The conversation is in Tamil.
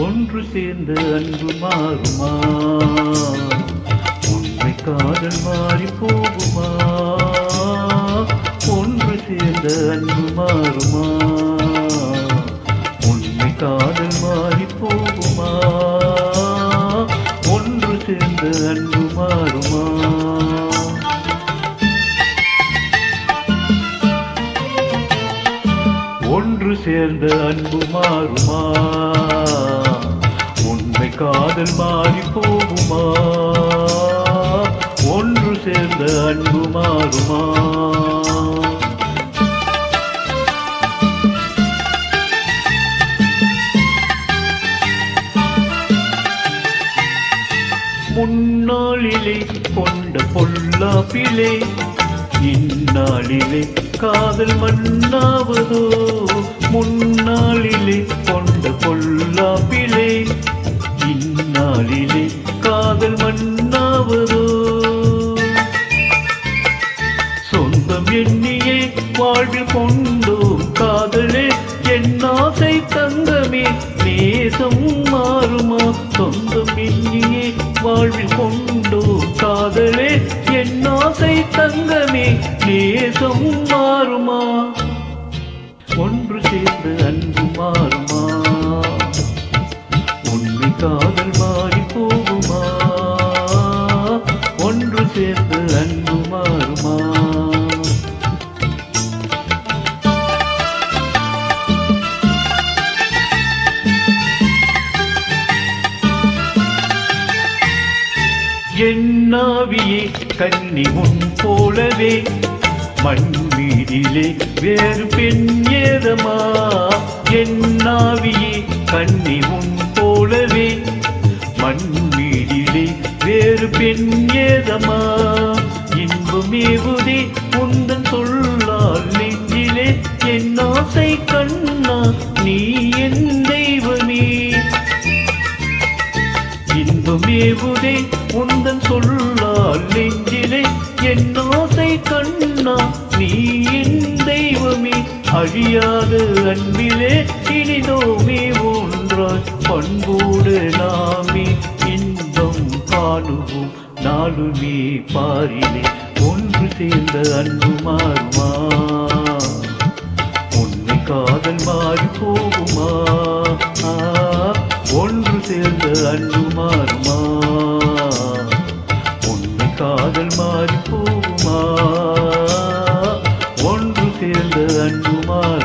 ஒன்று சேர்ந்து அன்பு மாறுமா? உண்மை காதல் மாறி போகுமா? ஒன்று சேர்ந்து அன்பு மாறுமா? உண்மை காதல் மாறி போகுமா? ஒன்று சேர்ந்து அன்பு மாறுமா? ஒன்று சேர்ந்த அன்பு மாறுமா? உண்மை காதல் மாறி போகுமா? ஒன்று சேர்ந்த அன்பு மாறுமா? முன்னாளிலே கொண்ட பொல்லாப்பிலே இந்நாளிலே காதல் மண்ணாவதோ முன்னாளிலே கொண்ட பொல்லாப்பிலே இந்நாளிலே காதல் மண்ணாவதோ சொந்தம் எண்ணியே வாழ்வில் கொண்டோம் காதலே என் ஆசை தங்கமே. நேசம் மாறுமா? சொந்தம் எண்ணியே வாழ்வில் கொண்டோம் காதலே என் ஆசை தங்கமே. நேசம் மாறுமா? ஒன்று சேர்ந்து அன்பு மாறுமா. சேர்ந்து அன்பு மாறுமா? என்னாவியே கன்னி முன் போலவே மண் மீதிலே வேறு பெண் ஏதமா? என்னாவியே கன்னி முன் போலவே மண் வேறு பெண் ஏதமா? இன்பமேவுதே உந்தன் சொல்லால் நெஞ்சிலே என் ஆசை கண்ணா நீ என் தெய்வமே. இன்பமேவுதே உந்தன் சொல்லால் நெஞ்சிலே என் ஆசை கண்ணா நீ என் தெய்வமே. அழியாத அன்பிலே இனிதோமே ஒன்றாய் பண்போடு நாமே. வாழுவோம் நாளுமே பாரிலே ஒன்று சேர்ந்த அன்பு மாறுமா உன்னை காதல் மாறி போகுமா? ஒன்று சேர்ந்த அன்பு மாறுமா உன்னை காதல் மாறி போகுமா? ஒன்று சேர்ந்த அன்பு மாறு